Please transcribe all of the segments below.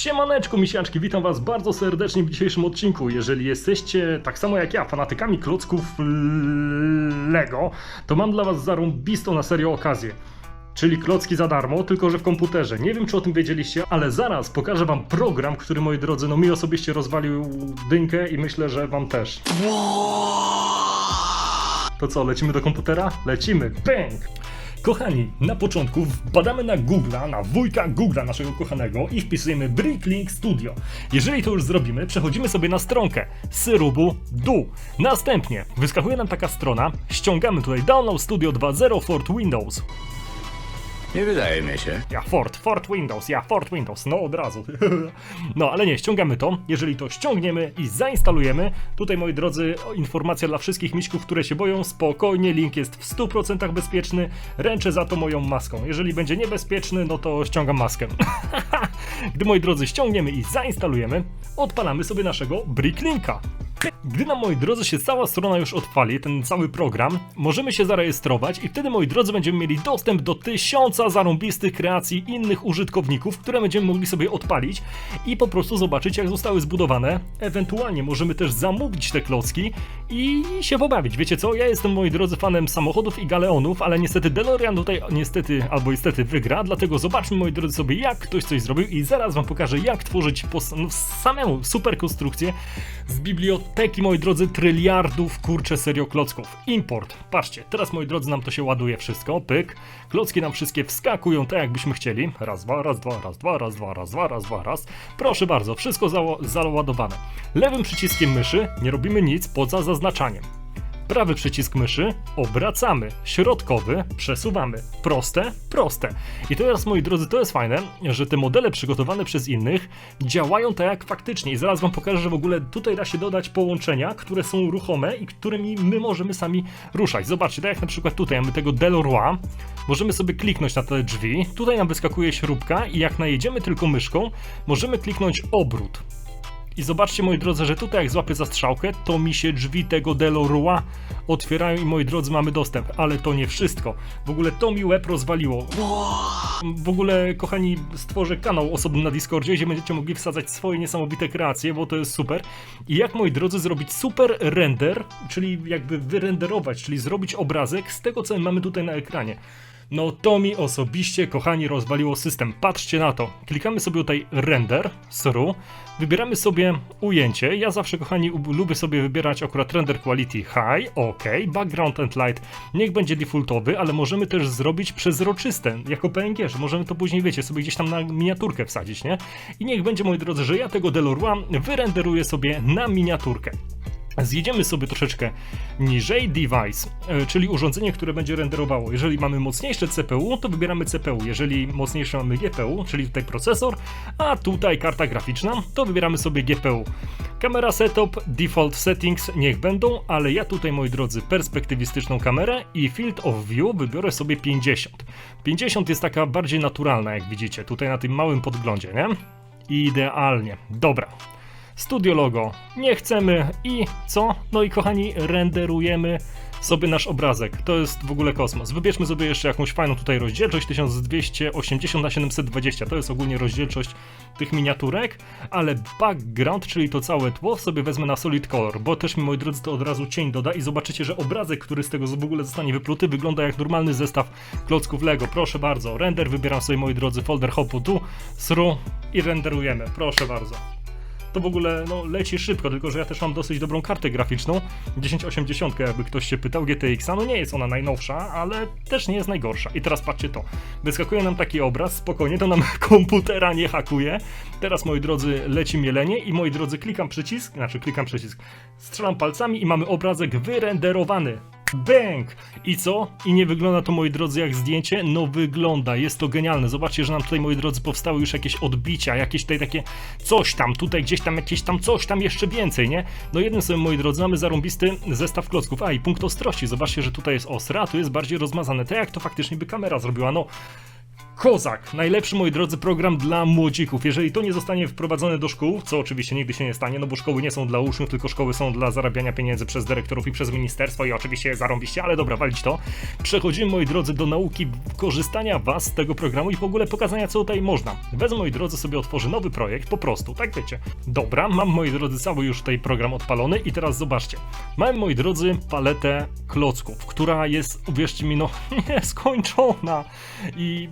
Siemaneczko misiaczki, witam was bardzo serdecznie w dzisiejszym odcinku. Jeżeli jesteście tak samo jak ja fanatykami klocków Lego, to mam dla was zarąbistą na serio okazję. Czyli klocki za darmo, tylko że w komputerze. Nie wiem czy o tym wiedzieliście, ale zaraz pokażę wam program, który moi drodzy, no mi osobiście rozwalił dynkę i myślę, że wam też. To co, lecimy do komputera? Lecimy, bęk! Kochani, na początku wpadamy na Google'a, na wujka Google'a naszego kochanego i wpisujemy Bricklink Studio. Jeżeli to już zrobimy, przechodzimy sobie na stronkę syrubu dół. Następnie wyskakuje nam taka strona, ściągamy tutaj Download Studio 2.0 Fort Windows. Nie wydaje mi się. Ja Fort, Fort Windows, ja Fort Windows, no od razu. No ale nie, ściągamy to. Jeżeli to ściągniemy i zainstalujemy, tutaj moi drodzy, informacja dla wszystkich miśków, które się boją, spokojnie, link jest w 100% bezpieczny, ręczę za to moją maską. Jeżeli będzie niebezpieczny, no to ściągam maskę. Gdy moi drodzy ściągniemy i zainstalujemy, odpalamy sobie naszego Bricklinka. Gdy nam, moi drodzy, się cała strona już odpali, ten cały program, możemy się zarejestrować i wtedy, moi drodzy, będziemy mieli dostęp do tysiąca zarąbistych kreacji innych użytkowników, które będziemy mogli sobie odpalić i po prostu zobaczyć, jak zostały zbudowane. Ewentualnie możemy też zamówić te klocki i się pobawić. Wiecie co? Ja jestem, moi drodzy, fanem samochodów i galeonów, ale niestety DeLorean tutaj niestety, albo niestety wygra, dlatego zobaczmy, moi drodzy, sobie, jak ktoś coś zrobił i zaraz wam pokażę, jak tworzyć pos- no, samemu super konstrukcję z biblioteki, moi drodzy, tryliardów, kurcze, serio klocków. Import. Patrzcie, teraz, moi drodzy, nam to się ładuje wszystko, pyk. Klocki nam wszystkie wskakują tak, jakbyśmy chcieli. Raz, dwa, raz, dwa, raz, dwa, raz, dwa, raz, dwa, raz, dwa, raz. Proszę bardzo, wszystko załadowane. Lewym przyciskiem myszy nie robimy nic poza zaznaczaniem. Prawy przycisk myszy obracamy, środkowy przesuwamy. Proste, proste. I teraz, moi drodzy, to jest fajne, że te modele przygotowane przez innych działają tak jak faktycznie. I zaraz wam pokażę, że w ogóle tutaj da się dodać połączenia, które są ruchome i którymi my możemy sami ruszać. Zobaczcie, tak jak na przykład tutaj mamy tego Deloroy, możemy sobie kliknąć na te drzwi, tutaj nam wyskakuje śrubka i jak najedziemy tylko myszką, możemy kliknąć obrót. I zobaczcie, moi drodzy, że tutaj jak złapię za strzałkę, to mi się drzwi tego Deloroy otwierają i moi drodzy mamy dostęp. Ale to nie wszystko. W ogóle to mi łeb rozwaliło. W ogóle, kochani, stworzę kanał osobny na Discordzie, gdzie będziecie mogli wsadzać swoje niesamowite kreacje, bo to jest super. I jak, moi drodzy, zrobić super render, czyli jakby wyrenderować, czyli zrobić obrazek z tego, co mamy tutaj na ekranie. No to mi osobiście, kochani, rozwaliło system. Patrzcie na to. Klikamy sobie tutaj render, through, wybieramy sobie ujęcie. Ja zawsze, kochani, ub- lubię sobie wybierać akurat render quality high, ok, background and light niech będzie defaultowy, ale możemy też zrobić przezroczyste, jako PNG, że możemy to później, wiecie, sobie gdzieś tam na miniaturkę wsadzić, nie? I niech będzie, moi drodzy, że ja tego Deloroy wyrenderuję sobie na miniaturkę. Zjedziemy sobie troszeczkę niżej device, e, czyli urządzenie, które będzie renderowało. Jeżeli mamy mocniejsze CPU, to wybieramy CPU. Jeżeli mocniejsze mamy GPU, czyli tutaj procesor, a tutaj karta graficzna, to wybieramy sobie GPU. Kamera setup, default settings niech będą, ale ja tutaj, moi drodzy, perspektywistyczną kamerę i field of view wybiorę sobie 50. 50 jest taka bardziej naturalna, jak widzicie, tutaj na tym małym podglądzie, nie? Idealnie. Dobra. Studio logo nie chcemy i co? No i kochani, renderujemy sobie nasz obrazek. To jest w ogóle kosmos. Wybierzmy sobie jeszcze jakąś fajną tutaj rozdzielczość 1280 na 720. To jest ogólnie rozdzielczość tych miniaturek, ale background, czyli to całe tło sobie wezmę na solid color, bo też mi moi drodzy to od razu cień doda i zobaczycie, że obrazek, który z tego w ogóle zostanie wypluty, wygląda jak normalny zestaw klocków Lego. Proszę bardzo, render wybieram sobie moi drodzy folder hopu tu, through i renderujemy. Proszę bardzo to w ogóle no, leci szybko, tylko że ja też mam dosyć dobrą kartę graficzną. 1080, jakby ktoś się pytał, GTX, no nie jest ona najnowsza, ale też nie jest najgorsza. I teraz patrzcie to. Wyskakuje nam taki obraz, spokojnie, to nam komputera nie hakuje. Teraz, moi drodzy, leci mielenie i moi drodzy, klikam przycisk, znaczy klikam przycisk, strzelam palcami i mamy obrazek wyrenderowany. Bęk! I co? I nie wygląda to, moi drodzy, jak zdjęcie? No wygląda, jest to genialne. Zobaczcie, że nam tutaj, moi drodzy, powstały już jakieś odbicia, jakieś tutaj takie coś tam, tutaj gdzieś tam jakieś tam coś tam jeszcze więcej, nie? No jednym słowem, moi drodzy, mamy zarąbisty zestaw klocków. A i punkt ostrości, zobaczcie, że tutaj jest ostra, a tu jest bardziej rozmazane. Tak jak to faktycznie by kamera zrobiła, no Kozak, najlepszy moi drodzy program dla młodzików. Jeżeli to nie zostanie wprowadzone do szkół, co oczywiście nigdy się nie stanie, no bo szkoły nie są dla uczniów, tylko szkoły są dla zarabiania pieniędzy przez dyrektorów i przez ministerstwo i oczywiście zarąbiście, ale dobra, walić to. Przechodzimy moi drodzy do nauki korzystania was z tego programu i w ogóle pokazania co tutaj można. Wezmę moi drodzy sobie otworzę nowy projekt, po prostu, tak wiecie. Dobra, mam moi drodzy cały już tutaj program odpalony i teraz zobaczcie. Mam moi drodzy paletę klocków, która jest, uwierzcie mi, no nieskończona i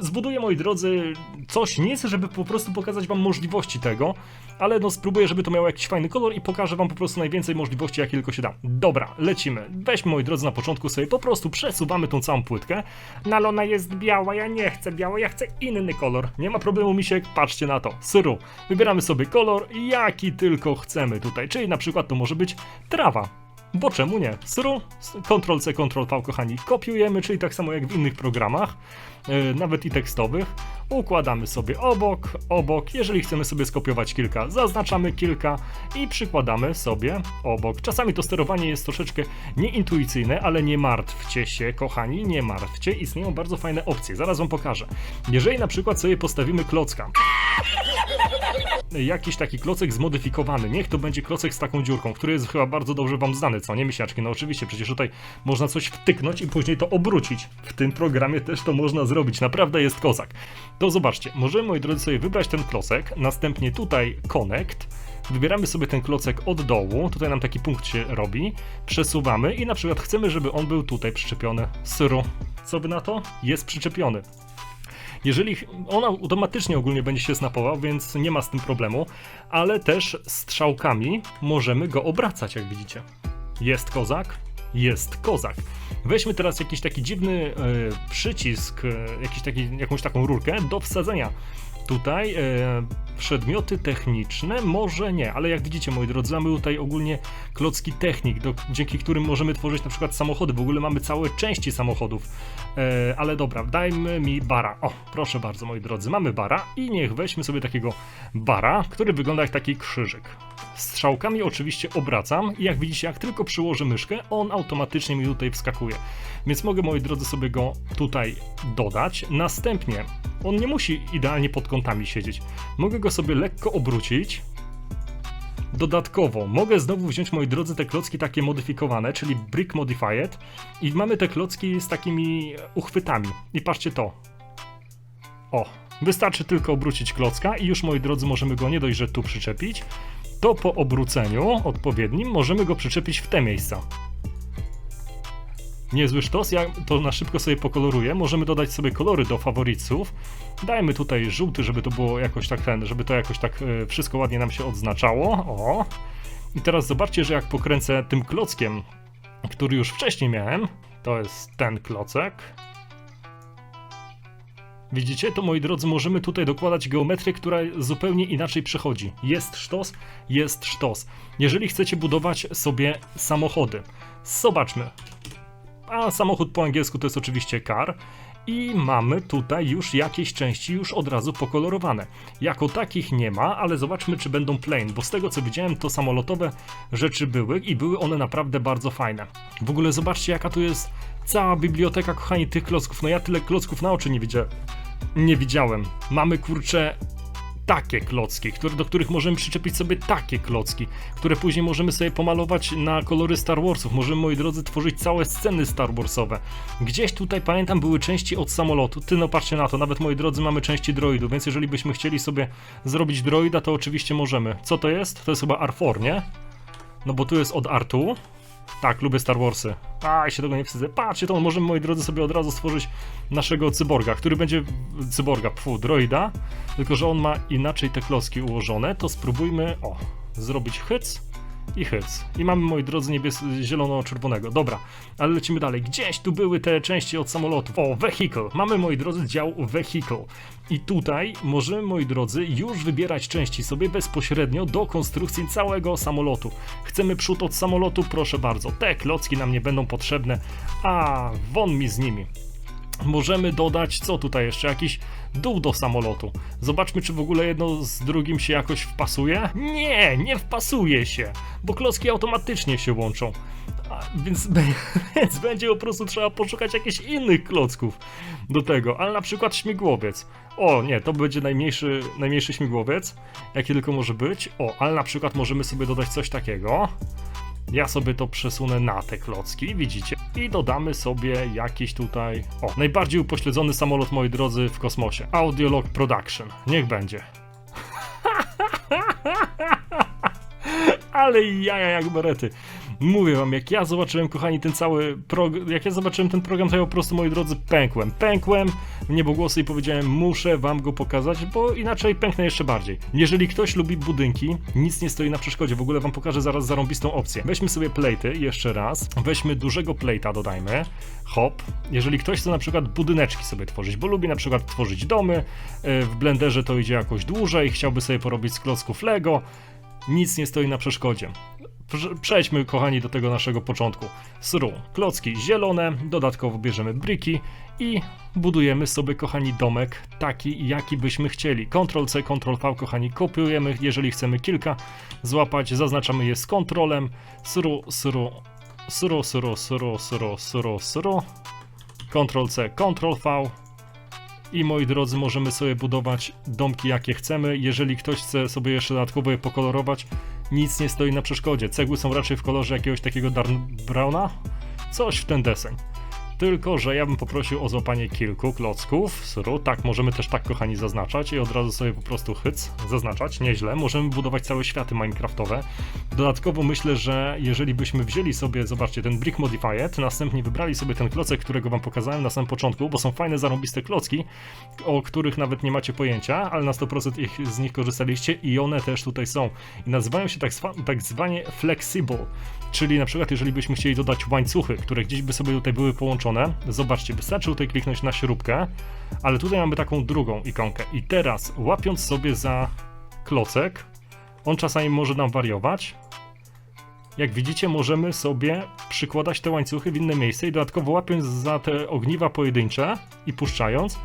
zbuduję, moi drodzy, coś, nic, żeby po prostu pokazać wam możliwości tego, ale no spróbuję, żeby to miało jakiś fajny kolor i pokażę wam po prostu najwięcej możliwości, jakie tylko się da. Dobra, lecimy. Weźmy, moi drodzy, na początku sobie po prostu przesuwamy tą całą płytkę. Nalona jest biała, ja nie chcę biała, ja chcę inny kolor. Nie ma problemu, misiek, patrzcie na to. Syru. Wybieramy sobie kolor, jaki tylko chcemy tutaj, czyli na przykład to może być trawa. Bo czemu nie? Sru, Ctrl-C, Ctrl-V, kochani, kopiujemy, czyli tak samo jak w innych programach, yy, nawet i tekstowych. Układamy sobie obok, obok. Jeżeli chcemy sobie skopiować kilka, zaznaczamy kilka i przykładamy sobie obok. Czasami to sterowanie jest troszeczkę nieintuicyjne, ale nie martwcie się, kochani, nie martwcie. Istnieją bardzo fajne opcje, zaraz wam pokażę. Jeżeli na przykład sobie postawimy klocka, jakiś taki klocek zmodyfikowany. Niech to będzie klocek z taką dziurką, który jest chyba bardzo dobrze wam znany, co nie misiaczki? No oczywiście, przecież tutaj można coś wtyknąć i później to obrócić. W tym programie też to można zrobić, naprawdę jest kozak. To zobaczcie, możemy moi drodzy sobie wybrać ten klocek, następnie tutaj connect, Wybieramy sobie ten klocek od dołu, tutaj nam taki punkt się robi, przesuwamy i na przykład chcemy, żeby on był tutaj przyczepiony. Syru, co by na to? Jest przyczepiony. Jeżeli on automatycznie ogólnie będzie się snapował, więc nie ma z tym problemu, ale też strzałkami możemy go obracać, jak widzicie. Jest kozak? Jest kozak. Weźmy teraz jakiś taki dziwny e, przycisk, e, jakiś taki, jakąś taką rurkę do wsadzenia tutaj e, przedmioty techniczne, może nie, ale jak widzicie moi drodzy, mamy tutaj ogólnie klocki technik, do, dzięki którym możemy tworzyć na przykład samochody, w ogóle mamy całe części samochodów, e, ale dobra, dajmy mi bara, o proszę bardzo moi drodzy, mamy bara i niech weźmy sobie takiego bara, który wygląda jak taki krzyżyk. Strzałkami oczywiście obracam i jak widzicie, jak tylko przyłożę myszkę, on automatycznie mi tutaj wskakuje. Więc mogę, moi drodzy, sobie go tutaj dodać. Następnie, on nie musi idealnie pod kątami siedzieć. Mogę go sobie lekko obrócić. Dodatkowo mogę znowu wziąć, moi drodzy, te klocki takie modyfikowane, czyli Brick Modified i mamy te klocki z takimi uchwytami. I patrzcie to. O, wystarczy tylko obrócić klocka i już, moi drodzy, możemy go nie dość, że tu przyczepić, to po obróceniu odpowiednim możemy go przyczepić w te miejsca. Niezły sztos, ja to na szybko sobie pokoloruję. Możemy dodać sobie kolory do faworytów. Dajmy tutaj żółty, żeby to było jakoś tak ten, żeby to jakoś tak e, wszystko ładnie nam się odznaczało. O. I teraz zobaczcie, że jak pokręcę tym klockiem, który już wcześniej miałem, to jest ten klocek. Widzicie, to moi drodzy, możemy tutaj dokładać geometrię, która zupełnie inaczej przechodzi. Jest sztos, jest sztos. Jeżeli chcecie budować sobie samochody, zobaczmy. A samochód po angielsku to jest oczywiście car. I mamy tutaj już jakieś części już od razu pokolorowane. Jako takich nie ma, ale zobaczmy czy będą plain, bo z tego co widziałem to samolotowe rzeczy były i były one naprawdę bardzo fajne. W ogóle zobaczcie jaka tu jest cała biblioteka kochani tych klocków. No ja tyle klocków na oczy nie widziałem. Nie widziałem. Mamy kurcze takie klocki, które, do których możemy przyczepić sobie takie klocki, które później możemy sobie pomalować na kolory Star Warsów. Możemy, moi drodzy, tworzyć całe sceny Star Warsowe. Gdzieś tutaj, pamiętam, były części od samolotu. Ty no patrzcie na to, nawet moi drodzy, mamy części droidu, więc jeżeli byśmy chcieli sobie zrobić droida, to oczywiście możemy. Co to jest? To jest chyba R4, nie? No bo tu jest od R2. Tak, lubię Star Warsy. A, się tego nie wstydzę. Patrzcie, to możemy, moi drodzy, sobie od razu stworzyć naszego cyborga, który będzie... Cyborga, pfu, droida. Tylko, że on ma inaczej te klocki ułożone. To spróbujmy, o, zrobić hyc i hyc. I mamy, moi drodzy, niebies... zielono-czerwonego. Dobra, ale lecimy dalej. Gdzieś tu były te części od samolotów. O, vehicle. Mamy, moi drodzy, dział vehicle. I tutaj możemy, moi drodzy, już wybierać części sobie bezpośrednio do konstrukcji całego samolotu. Chcemy przód od samolotu? Proszę bardzo. Te klocki nam nie będą potrzebne, a won mi z nimi. Możemy dodać, co tutaj jeszcze, jakiś dół do samolotu. Zobaczmy, czy w ogóle jedno z drugim się jakoś wpasuje. Nie, nie wpasuje się, bo klocki automatycznie się łączą. A, więc, więc będzie po prostu trzeba poszukać jakichś innych klocków do tego, ale na przykład śmigłowiec. O nie, to będzie najmniejszy, najmniejszy śmigłowiec, jaki tylko może być. O, ale na przykład możemy sobie dodać coś takiego. Ja sobie to przesunę na te klocki, widzicie? I dodamy sobie jakiś tutaj. O, najbardziej upośledzony samolot, moi drodzy, w kosmosie. Audiolog Production. Niech będzie. Ale jaja jak berety. Mówię wam, jak ja zobaczyłem, kochani, ten cały program, jak ja zobaczyłem ten program, to ja po prostu, moi drodzy, pękłem. Pękłem w niebogłosy i powiedziałem, muszę wam go pokazać, bo inaczej pęknę jeszcze bardziej. Jeżeli ktoś lubi budynki, nic nie stoi na przeszkodzie. W ogóle wam pokażę zaraz zarąbistą opcję. Weźmy sobie plate'y, jeszcze raz. Weźmy dużego plate'a, dodajmy. Hop. Jeżeli ktoś chce na przykład budyneczki sobie tworzyć, bo lubi na przykład tworzyć domy, yy, w Blenderze to idzie jakoś dłużej, chciałby sobie porobić z klocków Lego, nic nie stoi na przeszkodzie. Prze- Przejdźmy, kochani, do tego naszego początku. Sru, klocki zielone, dodatkowo bierzemy briki i budujemy sobie, kochani, domek taki, jaki byśmy chcieli. Ctrl-C, Ctrl-V, kochani, kopiujemy, jeżeli chcemy kilka złapać, zaznaczamy je z kontrolem. Sru, sru, sru, sru, sru, sru, sru, sru. Ctrl-C, Ctrl-V, i moi drodzy, możemy sobie budować domki jakie chcemy. Jeżeli ktoś chce sobie jeszcze dodatkowo je pokolorować, nic nie stoi na przeszkodzie. Cegły są raczej w kolorze jakiegoś takiego darn browna, coś w ten deseń. Tylko, że ja bym poprosił o złapanie kilku klocków sru. Tak, możemy też tak, kochani, zaznaczać i od razu sobie po prostu hyc zaznaczać. Nieźle. Możemy budować całe światy minecraftowe. Dodatkowo myślę, że jeżeli byśmy wzięli sobie, zobaczcie, ten Brick Modified, następnie wybrali sobie ten klocek, którego wam pokazałem na samym początku, bo są fajne, zarąbiste klocki, o których nawet nie macie pojęcia, ale na 100% ich, z nich korzystaliście i one też tutaj są. I nazywają się tak, tak zwanie flexible, czyli na przykład jeżeli byśmy chcieli dodać łańcuchy, które gdzieś by sobie tutaj były połączone, zobaczcie, wystarczy tutaj kliknąć na śrubkę, ale tutaj mamy taką drugą ikonkę. I teraz łapiąc sobie za klocek, on czasami może nam wariować, jak widzicie, możemy sobie przykładać te łańcuchy w inne miejsce i dodatkowo łapiąc za te ogniwa pojedyncze i puszczając,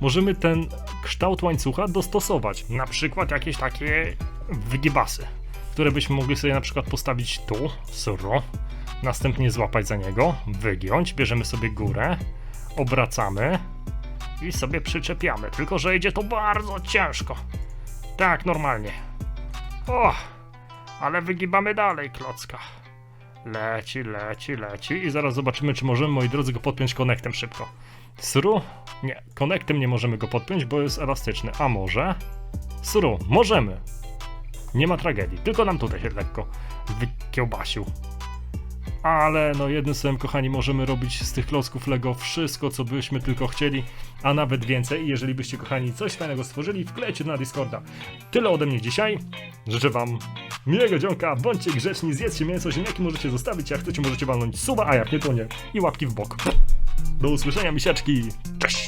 możemy ten kształt łańcucha dostosować. Na przykład jakieś takie wygibasy, które byśmy mogli sobie na przykład postawić tu, suro, następnie złapać za niego, wygiąć, bierzemy sobie górę, obracamy i sobie przyczepiamy. Tylko, że idzie to bardzo ciężko. Tak, normalnie. O! Ale wygibamy dalej klocka. Leci, leci, leci i zaraz zobaczymy, czy możemy, moi drodzy, go podpiąć konektem szybko. Sru? Nie, konektem nie możemy go podpiąć, bo jest elastyczny. A może? Sru, możemy. Nie ma tragedii, tylko nam tutaj się lekko wykiełbasił. Ale no jednym słowem, kochani, możemy robić z tych klocków Lego wszystko, co byśmy tylko chcieli, a nawet więcej. I jeżeli byście, kochani, coś fajnego stworzyli, wklejcie na Discorda. Tyle ode mnie dzisiaj. Życzę wam miłego dzionka, bądźcie grzeczni, zjedzcie mięso, ziemniaki możecie zostawić, jak chcecie możecie walnąć suba, a jak nie to nie. I łapki w bok. Do usłyszenia, misiaczki. Cześć!